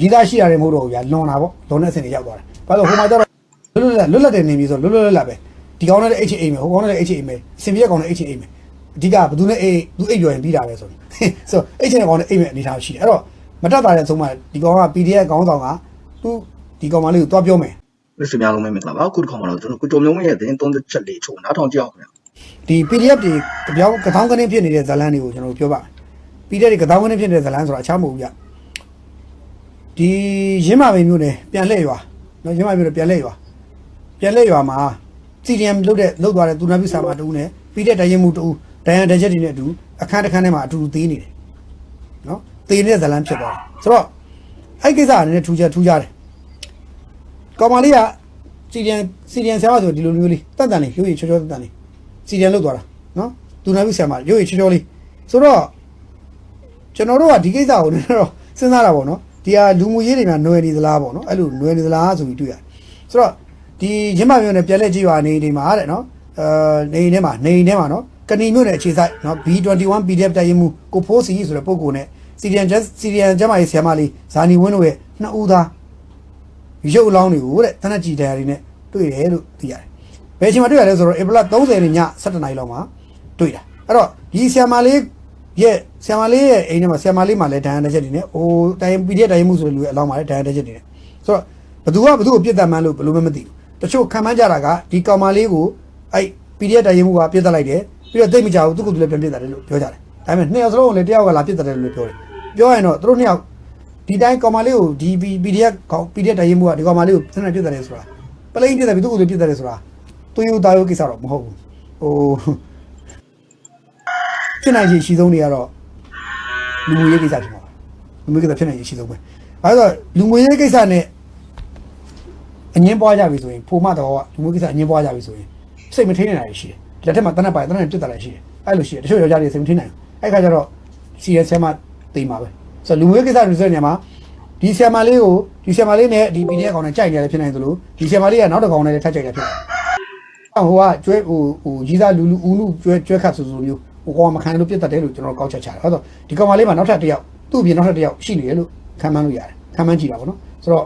ရည်သားရှိရတယ်မဟုတ်တော့ဘူးဗျာလွန်တာပေါ့လွန်တဲ့အဆင့်တွေရောက်သွားတယ်ဘာလို့ဟိုမှာကျတော့လွတ်လွတ်လပ်လွတ်လပ်တဲ့နေပြီဆိုလွတ်လွတ်လပ်လပ်ပဲဒီကောင်နဲ့လည်း H A မယ်ဟိုကောင်နဲ့လည်း H A မယ်စင်ပြည့်ကောင်နဲ့ H A မယ်အဓိကဘယ်သူနဲ့ A သူအိပ်ပြောရင်ပြီးတာပဲဆိုရင်ဆို H A ကောင်နဲ့အိပ်မယ်အနေထားရှိတယ်အဲ့တော့မတက်တာတဲ့အဆုံးမှာဒီကောင်က PDF ခေါင်းဆောင်ကသူဒီကောင်မလေးကိုတွားပြောမယ်မိတ်ဆွေများလုံးပဲမင်္ဂလာပါအခုတစ်ခါမှတော့ကျွန်တော်ကိုကြုံမျိုးမရဲ့သတင်းသုံးချက်လေးချို့နားထောင်ကြအောင်ခင်ဗျာဒီ PDF တွေကပြောင်းကထောင်းကနေဖြစ်နေတဲ့ဇာတ်လမ်းတွေကိုကျွန်တော်တို့ပြောပါမယ် PDF တွေကထောင်းကနေဖြစ်နေတဲ့ဇာတ်လမ်းဆိုတာအခြားမဟုတ်ဘူးဗျ ဒီရင်းမာပင်မျိုးနဲ့ပြန်လှည့်ရွာနော်ရင်းမာပင်မျိုးနဲ့ပြန်လှည့်ရွာပြန်လှည့်ရွာမှာ CDM လုတ်တဲ့လုတ်သွားတဲ့သူနာပြုဆာမတူနဲ့ PDF တိုင်းရင်မှုတူဒိုင်ယန်တချက်တွေနဲ့အတူအခန်းတစ်ခန်းထဲမှာအတူတူသေးနေတယ်နော်သေးနေတဲ့ဇာတ်လမ်းဖြစ်သွားတယ်ဆိုတော့အဲ့ကိစ္စအနေနဲ့ထူးခြားထူးခြားတယ်ကောင်မလေးက CDM CDM ဆရာမဆိုဒီလိုမျိုးလေးတတ်တန်လေးရုပ်ရည်ချောချောတတ်တန်လေးစီရီယံလုတ်သွားတာနော်သူနာပြုဆရာမရုပ်ရည်ချောချောလေးဆိုတော့ကျွန်တော်တို့ကဒီကိစ္စကိုလည်းတော့စဉ်းစားတာပေါ့နော် ဒီဟာလူမှုရေးတွေများနွယ်နေသလားပေါ့နော်အဲ့လိုနွယ်နေသလားဆိုပြီးတွေ့ရတယ်ဆိုတော့ဒီရင်းမမြို့နယ်ပြည်လက်ကြီးရွာနေဒီမှာတဲ့နော်အာနေနေမှာနေနေမှာနော်ကဏီမြို့နယ်အခြေဆိုင်နော် B21 PDF တိုက်ရင်မှုကိုဖိုးစီဆိုတဲ့ပုံကိုနဲ့စီရီယန်စီရီယန်ကျမကြီးဆရာမလေးဇာနီဝင်းတို့ရဲ့နှစ်ဦးသားရုပ်အလောင်းတွေကိုတဲ့တနက်ကြည်တရားတွေနဲ့တွေ့တယ်လို့သိရတယ်။ဘယ်အချိန်မှာတွေ့ရလဲဆိုတော့ဧပြီလ30ရက်နေ့ည7:00နာရီလောက်မှာတွေ့တာ။အဲ့တော့ဒီဆရာမလေး ရဲ့ဆီယမာလေးရဲ့အိမ်ထဲမှာဆီယမာလေးမှာလည်းဒဏ်ရာတစ်ချက်တွေနဲ့ဟိုတိုင် PDF တိုင်မှုဆိုတဲ့လူရဲ့အလောင်းမှာလည်းဒဏ်ရာတစ်ချက်တွေနဲ့ဆိုတော့ဘသူကဘသူ့ကိုပြစ်တက်မှန်းလို့ဘယ်လိုမှမသိဘူးတချို့ခံမှန်းကြတာကဒီကောင်မလေးကိုအဲ့ PDF တိုင်မှုကပြစ်တက်လိုက်တယ်ပြီးတော့သိပ်မကြဘူးသူ့ကိုယ်သူလည်းပြန်ပြစ်တက်တယ်လို့ပြောကြတယ်ဒါပေမဲ့နှစ်ယောက်စလုံးကလည်းတယောက်ကလာပြစ်တက်တယ်လို့ပြောတယ်ပြောရင်တော့သူတို့နှစ်ယောက်ဒီတိုင်းကောင်မလေးကိုဒီ PDF ကောင် PDF တိုင်မှုကဒီကောင်မလေးကိုစနေပြစ်တက်တယ်ဆိုတာပလိန်ပြစ်တယ်ပြီးသူ့ကိုယ်သူပြစ်တက်တယ်ဆိုတာသူယူသားရုပ်ကိစ္စတော့မဟုတ်ဘူးဟို ဖြစ်နိုင်ခြေရှိဆုံးတွေကတော့လူငွေရေးကိစ္စဖြစ်မှာပါလူငွေကိစ္စဖြစ်နိုင်ခြေရှိဆုံးပဲအဲဒါဆိုလူငွေရေးကိစ္စနဲ့အငင်းပွားကြပြီဆိုရင်ဖိုမတော်ကလူငွေကိစ္စအငင်းပွားကြပြီဆိုရင်စိတ်မထိန်နိုင်တာရှိတယ်လက်ထက်မှာတနက်ပိုင်းတနက်ပြတ်တာလည်းရှိတယ်အဲ့လိုရှိတယ်တချို့ယောက်ျားတွေစိတ်မထိန်နိုင်ဘူးအဲ့ခါကျတော့စီရဆရာမတိမ်ပါပဲဆိုတော့လူငွေကိစ္စတွေဆိုတဲ့နေရာမှာဒီဆရာမလေးကိုဒီဆရာမလေးနဲ့ဒီ PDF ကောင်နဲ့ကြိုက်နေတယ်ဖြစ်နိုင်သလိုဒီဆရာမလေးကနောက်တစ်ကောင်နဲ့လည်းထပ်ကြိုက်တယ်ဖြစ်နိုင်ဟိုကကျွဲဟိုဟိုကြီးစားလူလူဦးလူကျွဲကျွဲခတ်ဆိုဆိုမျိုး ဟိုကောင်မခံလို့ပြတ်တတ်တယ်လို့ကျွန်တော်ကောက်ချက်ချတယ်အဲ့တော့ဒီကောင်မလေးမှာနောက်ထပ်တစ်ယောက်သူ့အပြင်နောက်ထပ်တစ်ယောက်ရှိနေတယ်လို့ခံမှန်းလို့ရတယ်ခံမှန်းကြည့်တာပေါ့နော်ဆိုတော့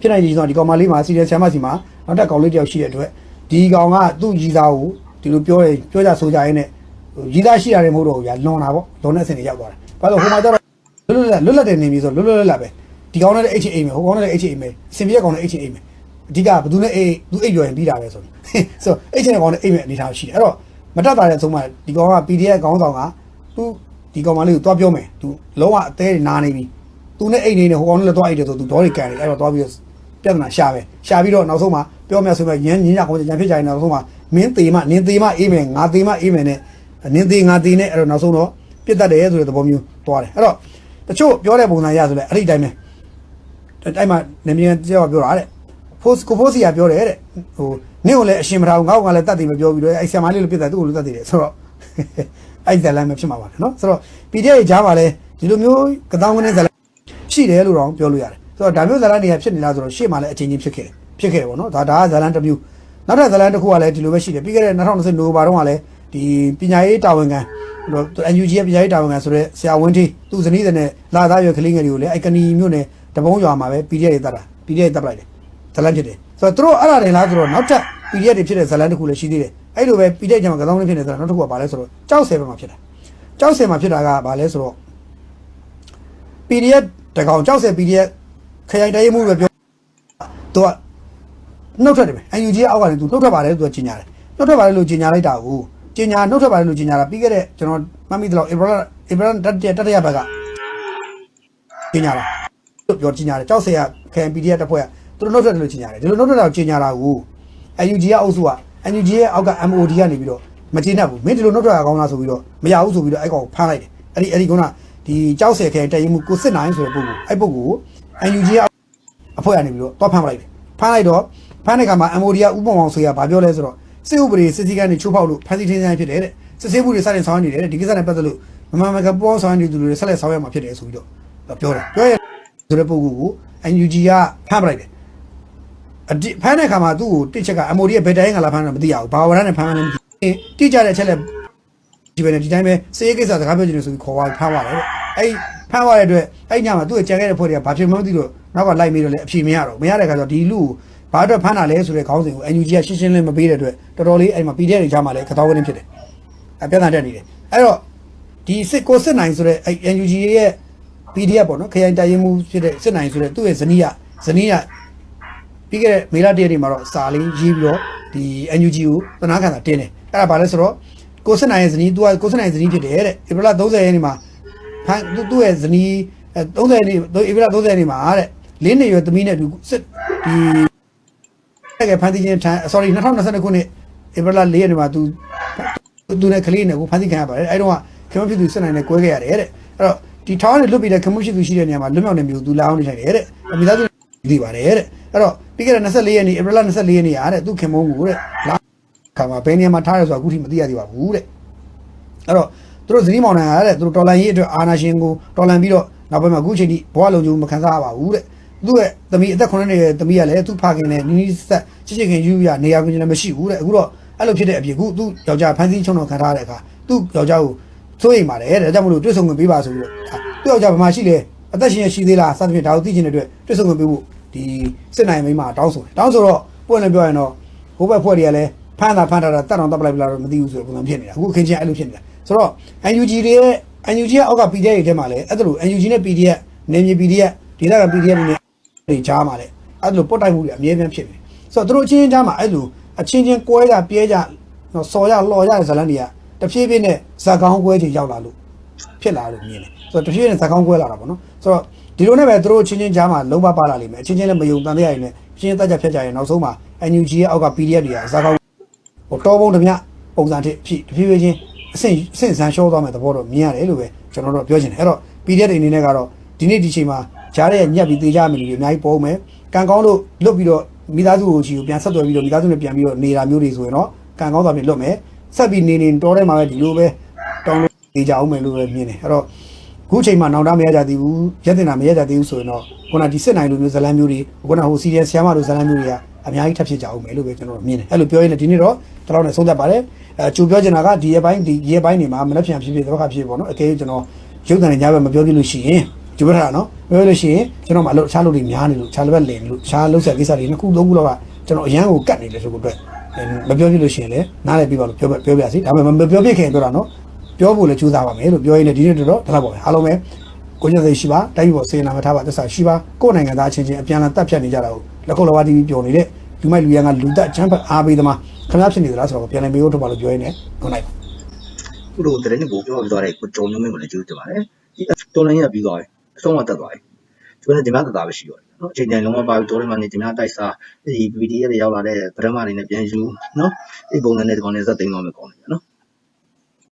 ဖြစ်နိုင်ကြီးဆိုတော့ဒီကောင်မလေးမှာစီရီယယ်ဆရာမစီမှာနောက်ထပ်ကောင်လေးတစ်ယောက်ရှိတဲ့အတွက်ဒီကောင်ကသူ့ကြီးစားကိုဒီလိုပြောရပြောကြဆိုကြရင်းနဲ့ဟိုကြီးစားရှိရတယ်မဟုတ်တော့ဘူးဗျာလွန်တာပေါ့လွန်တဲ့အဆင့်တွေရောက်သွားတယ်ဘာလို့ဟိုမှာကျတော့လွတ်လွတ်လပ်လွတ်လပ်တဲ့နေပြီဆိုလွတ်လွတ်လပ်လပ်ပဲဒီကောင်နဲ့လည်း HA မယ်ဟိုကောင်နဲ့လည်း HA မယ်စင်ပြည့်ကောင်နဲ့ HA မယ်အဓိကဘယ်သူနဲ့အေးသူအိပ်ပြောရင်ပြီးတာပဲဆိုရင်ဆိုအိတ်ချင်တဲ့ကောင်နဲ့အိပ်မဲ့အနေထားရှိတယ်အဲ့တော့ မတက်တာတဲ့အဆုံးမှာဒီကောင်က PDF ခေါင်းဆောင်ကသူဒီကောင်မလေးကိုတွားပြောမယ်သူလုံးဝအသေးနာနေပြီသူနဲ့အိတ်နေနေဟိုကောင်နဲ့လည်းတွားအိတ်တယ်ဆိုသူဒေါ်ရီကန်နေအဲ့တော့တွားပြီးတော့ပြဿနာရှာပဲရှာပြီးတော့နောက်ဆုံးမှာပြောမယ်ဆိုမှညင်းညင်းရကောင်ညံဖြစ်ကြရင်နောက်ဆုံးမှာမင်းသေးမှနင်းသေးမှအေးမယ်ငါသေးမှအေးမယ်နဲ့နင်းသေးငါသေးနဲ့အဲ့တော့နောက်ဆုံးတော့ပြစ်တတ်တယ်ဆိုတဲ့သဘောမျိုးတွားတယ်အဲ့တော့တချို့ပြောတဲ့ပုံစံရဆိုလဲအဲ့ဒီတိုင်းပဲအဲ့မှာနေမြင်ကြောက်ပြောတာတဲ့ ဖိုးကိုဖိုးစီကပြောတယ်တဲ့ဟိုနင့်ကိုလည်းအရှင်မထားဘူးငါ့ကိုလည်းတတ်တယ်မပြောပြီးတော့အဲ့ဆရာမလေးလိုပြစ်တယ်သူ့ကိုလည်းတတ်တယ်တဲ့ဆိုတော့အဲ့ဇလန်မဖြစ်မှာပါလေနော်ဆိုတော့ PDF ရဲ့ကြားပါလဲဒီလိုမျိုးကတောင်းကနေဇလန်ရှိတယ်လို့တော့ပြောလို့ရတယ်ဆိုတော့ဒါမျိုးဇလန်တွေကဖြစ်နေလားဆိုတော့ရှေ့မှာလည်းအချင်းချင်းဖြစ်ခဲ့တယ်ဖြစ်ခဲ့တယ်ပေါ့နော်ဒါဒါကဇလန်တစ်မျိုးနောက်ထပ်ဇလန်တစ်ခုကလည်းဒီလိုပဲရှိတယ်ပြီးခဲ့တဲ့2020နိုဘာတုန်းကလည်းဒီပညာရေးတာဝန်ခံဟို NUG ရဲ့ပညာရေးတာဝန်ခံဆိုတော့ဆရာဝင်းထေးသူ့ဇနီးတဲ့နဲ့လာသားရွယ်ကလေးငယ်တွေကိုလည်းအဲ့ကနီမျိုးနဲ့တပုံးရွာမှာပဲ PDF တွေတတ်တာ PDF တွေတတ်ပလိုက်တယ် ဇလန်ဖြစ်တယ်ဆိုတော့သူတို့အဲ့ဒါတွေလားဆိုတော့နောက်ထပ် PDF တွေဖြစ်တဲ့ဇလန်တစ်ခုလည်းရှိသေးတယ်အဲ့လိုပဲ PDF ကျမှကသောင်းလေးဖြစ်နေဆိုတော့နောက်တစ်ခုကဘာလဲဆိုတော့ကြောက်ဆယ်ဘက်မှာဖြစ်တာကြောက်ဆယ်မှာဖြစ်တာကဘာလဲဆိုတော့ PDF တကောင်ကြောက်ဆယ် PDF ခရိုင်တိုင်းမှုပဲပြောသူကနှုတ်ထွက်တယ်ပဲ UNG ရဲ့အောက်ကနေသူနှုတ်ထွက်ပါတယ်သူကကြီးညာတယ်နှုတ်ထွက်ပါတယ်လို့ကြီးညာလိုက်တာကိုကြီးညာနှုတ်ထွက်ပါတယ်လို့ကြီးညာတာပြီးခဲ့တဲ့ကျွန်တော်မှတ်မိသလောက် April April တတတရဘက်ကကြီးညာတာလို့ပြောကြီးညာတယ်ကြောက်ဆယ်ကခရိုင် PDF တစ်ဖွဲ့က သူတို့နှုတ်ထွက်တယ်လို့ကြီးညာတယ်ဒီလိုနှုတ်ထွက်တာကိုကြီးညာတာကို UNG ရဲ့အုပ်စုက UNG ရဲ့အောက်က MOD ကနေပြီးတော့မကျေနပ်ဘူးမင်းဒီလိုနှုတ်ထွက်တာကောင်းလားဆိုပြီးတော့မရဘူးဆိုပြီးတော့အဲ့ကောင်ကိုဖမ်းလိုက်တယ်အဲ့ဒီအဲ့ဒီကုန်းကဒီကြောက်ဆယ်ခဲတည်မှုကိုစစ်နိုင်ဆိုတဲ့ပုံကိုအဲ့ပုံကို UNG ရဲ့အဖွဲ့ကနေပြီးတော့တော့ဖမ်းလိုက်တယ်ဖမ်းလိုက်တော့ဖမ်းတဲ့ခါမှာ MOD ကဥပမောင်ဆိုရဗာပြောလဲဆိုတော့စစ်ဥပဒေစစ်စည်းကမ်းတွေချိုးဖောက်လို့ဖမ်းဆီးထိန်းသိမ်းဖြစ်တယ်တဲ့စစ်ဆေးမှုတွေစတင်ဆောင်ရွက်နေတယ်တဲ့ဒီကိစ္စနဲ့ပတ်သက်လို့မမမကပေါ်ဆောင်ရွက်နေသူတွေဆက်လက်ဆောင်ရွက်မှာဖြစ်တယ်ဆိုပြီးတော့ပြောတယ်ပြောရဆိုတဲ့ပုံကို UNG ကဖမ်းပလိုက်တယ် အတိဖမ်းတဲ့ခါမှာသူ့ကိုတစ်ချက်က MOD ရဲ့ဘယ်တိုင်းကလာဖမ်းတာမသိရဘူးဘာဝရနဲ့ဖမ်းမှန်းလည်းမသိဘူးတိကျတဲ့အချက်လက်ဒီပဲနဲ့ဒီတိုင်းပဲစေးကိစ္စစကားပြောချင်တယ်ဆိုပြီးခေါ်သွားဖမ်းသွားတယ်တဲ့အဲ့ဖမ်းသွားတဲ့အတွက်အဲ့ညမှာသူ့ရဲ့ကြံခဲ့တဲ့ဖွဲ့တွေကဘာဖြစ်မှမသိလို့နောက်ကလိုက်ပြီးတော့လည်းအဖြေမရတော့ဘူးမရတဲ့အခါကျတော့ဒီလူကိုဘာအတွက်ဖမ်းတာလဲဆိုတဲ့ခေါင်းစဉ်ကို NUG ကရှင်းရှင်းလင်းမပေးတဲ့အတွက်တော်တော်လေးအဲ့မှာ PDF တွေကြားမှာလည်းကတော်ဝင်းဖြစ်တယ်အပြဿနာတက်နေတယ်အဲ့တော့ဒီစစ်ကိုစစ်နိုင်ဆိုတဲ့အဲ့ NUG ရဲ့ PDF ပေါ့နော်ခရိုင်တိုင်ရင်မှုဖြစ်တဲ့စစ်နိုင်ဆိုတဲ့သူ့ရဲ့ဇနီးကဇနီးက ပြီးခဲ့တဲ့မေလတရက်နေ့မှာတော့စာလေးရေးပြီးတော့ဒီ NUG ကိုသနာခံတာတင်းတယ်အဲ့ဒါဘာလဲဆိုတော့ကိုစစ်နိုင်ရဲ့ဇနီး तू ကကိုစစ်နိုင်ဇနီးဖြစ်တယ်တဲ့ဧပြီလ30ရက်နေ့မှာဖန်သူ့ရဲ့ဇနီးအဲ30ရက်နေ့ဧပြီလ30ရက်နေ့မှာတဲ့လင်းနေရွယ်သမီးနဲ့အတူစစ်ဒီကဖန်တီချင်းထန် sorry 2022ခုနှစ်ဧပြီလ4ရက်နေ့မှာ तू သူနဲ့ကလေးနဲ့ကိုဖန်တီခံရပါတယ်အဲ့တော့ကခင်မဖြစ်သူစစ်နိုင်နဲ့ကွဲခဲ့ရတယ်တဲ့အဲ့တော့ဒီထောင်းနဲ့လွတ်ပြီးတဲ့ခင်မဖြစ်သူရှိတဲ့နေရာမှာလွတ်မြောက်နေမျိုးသူလာအောင်နေထိုင်တယ်တဲ့မိသားစုသိပါတယ်တဲ့အဲ့တော့ ပြီးခဲ့တဲ့24ရက်နေ့ဧပြီလ24ရက်နေ့ရာတဲ့သူခင်မုန်းကိုတဲ့လာခါမှာဘယ်နေရာမှာထားရဲဆိုတာအခုထိမသိရသေးပါဘူးတဲ့အဲ့တော့သူတို့ဇနီးမောင်နှံရတဲ့သူတို့တော်လန်ရေးအတွက်အာနာရှင်ကိုတော်လန်ပြီးတော့နောက်ပိုင်းမှာအခုချိန်ထိဘဝလုံးကျုံမခံစားရပါဘူးတဲ့သူ့ရဲ့သမီးအသက်9နှစ်ရဲ့သမီးကလည်းသူ့ဖခင်နဲ့နီးနီးဆက်ချစ်ချစ်ခင်ယူရနေရာကိုလည်းမရှိဘူးတဲ့အခုတော့အဲ့လိုဖြစ်တဲ့အပြင်အခုသူ့ယောက်ျားဖန်စီချုံတော်ခံထားရတဲ့အခါသူ့ယောက်ျားကိုစိုးရိမ်ပါတယ်တဲ့ဒါကြောင့်မလို့တွေ့ဆုံခွင့်ပေးပါဆိုပြီးတော့သူ့ယောက်ျားဘာမှရှိလဲအသက်ရှင်ရရှိသေးလားစသဖြင့်ဒါကိုသိချင်တဲ့အတွက်တွေ့ဆုံခွင့်ပေးဖို့ ဒီစစ်နိုင်မိန်းမတောင်းဆိုတယ်တောင်းဆိုတော့ပွင့်လည်းပြောရင်တော့ဘိုးဘက်ဖွဲ့တွေကလည်းဖမ်းတာဖမ်းတာတာတတ်အောင်တပ်ပလိုက်ပြီလားတော့မသိဘူးဆိုတဲ့ပုံစံဖြစ်နေတာအခုခင်ချင်းအဲ့လိုဖြစ်နေတာဆိုတော့ UNG တွေရဲ့ UNG ရဲ့အောက်က PDF တွေထဲမှာလည်းအဲ့ဒါလို UNG နဲ့ PDF နေမြေ PDF ဒေသက PDF တွေနဲ့တွေကြားမှာလည်းအဲ့လိုပုတ်တိုက်မှုတွေအမြဲတမ်းဖြစ်နေဆိုတော့သူတို့အချင်းချင်းကြားမှာအဲ့လိုအချင်းချင်းကွဲကြပြဲကြနော်စော်ရလော်ရတဲ့ဇလန်တွေကတဖြည်းဖြည်းနဲ့ဇက်ကောင်းကွဲချင်ရောက်လာလို့ဖြစ်လာလို့မြင်တယ်ဆိုတော့တဖြည်းဖြည်းနဲ့ဇက်ကောင်းကွဲလာတာပေါ့နော်ဆိုတော့ ဒီလိုနဲ့ပဲသူတို့အချင်းချင်းကြားမှာလုံးဝပါလာလိမ့်မယ်အချင်းချင်းလည်းမယုံတန်တရားတွေနဲ့အချင်းချင်းတက်ကြဖြတ်ကြရင်နောက်ဆုံးမှာ NUG ရဲ့အောက်က PDF တွေကဇက်ကောင်းဟိုတော်ပုံတမျှပုံစံတစ်ဖြစ်တဖြည်းဖြည်းချင်းအဆင့်အဆင့်ဆန်းရှောသွားမဲ့သဘောတော့မြင်ရတယ်လို့ပဲကျွန်တော်တို့ပြောချင်တယ်အဲ့တော့ PDF တွေအနေနဲ့ကတော့ဒီနေ့ဒီချိန်မှာကြားရဲ့ညက်ပြီးတေးကြမယ်လူတွေအများကြီးပုံမယ်ကံကောင်းလို့လွတ်ပြီးတော့မိသားစုကိုချီကိုပြန်ဆက်သွယ်ပြီးတော့မိသားစုနဲ့ပြန်ပြီးတော့နေတာမျိုးတွေဆိုရင်တော့ကံကောင်းစွာဖြင့်လွတ်မယ်ဆက်ပြီးနေနေတော်ထဲမှာပဲဒီလိုပဲတောင်းလို့နေကြအောင်မယ်လို့ပဲမြင်တယ်အဲ့တော့ ခုချိန်မှာနောင်တမရကြသေးဘူးရက်တင်တာမရကြသေးဘူးဆိုရင်တော့ခုနဒီစစ်နိုင်လိုမျိုးဇလန်းမျိုးတွေခုနဟိုစီရီယယ်ဆီယာမလိုဇလန်းမျိုးတွေကအများကြီးထပ်ဖြစ်ကြအောင်မယ်လို့ပဲကျွန်တော်တို့မြင်တယ်အဲ့လိုပြောရင်းနဲ့ဒီနေ့တော့တလောက်နဲ့ဆုံးသက်ပါတယ်အဲကြိုပြောချင်တာကဒီရက်ပိုင်းဒီရက်ပိုင်းနေမှာမနှက်ပြန်ဖြစ်ဖြစ်တစ်ခါဖြစ်ပေါ့နော်အကယ်၍ကျွန်တော်ရုပ်တံညဘက်မပြောပြလို့ရှိရင်ကြိုပြောထားတာနော်ပြောလို့ရှိရင်ကျွန်တော်မအလုပ်ချားလို့တွေများနေလို့ချားလည်းပဲလည်နေလို့ချားလုံးဆက်ကိစ္စတွေနှစ်ခုသုံးခုလောက်ကကျွန်တော်အရန်ကိုကတ်နေတယ်ဆိုတော့အတွက်မပြောပြလို့ရှိရင်လည်းနားလည်ပြီးပါလို့ပြောပြောပြစီဒါပေမဲ့မပြောပြခင်ပြောတာနော် ပြောဖို့လည်းကြိုးစားပါမယ်လို့ပြောရင်းနဲ့ဒီနေ့တော့ဒါတော့ပါပဲအားလုံးပဲကိုကျစိတ်ရှိပါတိုက်ပေါ်စေနာမထားပါသက်သာရှိပါကိုယ်နိုင်ငံသားချင်းချင်းအပြန်အလှန်တက်ဖြတ်နေကြတာကိုလက်ခုပ်လဝတီးပြောနေတဲ့လူမိုက်လူရန်ကလူတက်ချမ်းဖတ်အားပေးသမားခင်ဗျားဖြစ်နေသလားဆိုတော့ပြန်လည်မေးဖို့ထုတ်ပါလို့ပြောရင်းနဲ့ခုနိုင်ပါခုလိုတရင်ကိုပြောပြသွားတဲ့ကိုကြုံမျိုးမျိုးကိုလည်းကျေးဇူးတင်ပါတယ်ဒီတော်လိုင်းရပြီးသွားပြီအဆုံးမတက်သွားပြီကျွန်တော်ဒီမှာတတာပဲရှိတော့တယ်နော်အချိန်တိုင်းလုံးဝပါပြီးတော်လိုင်းမှာနေဒီမှာတိုက်စားဒီ PDF တွေရောက်လာတဲ့ဗရမတွေနဲ့ပြန်ယူနော်ဒီပုံစံနဲ့ဒီကောင်နဲ့ဇက်သိမ်းသွားမယ်ကောင်းတယ်နော်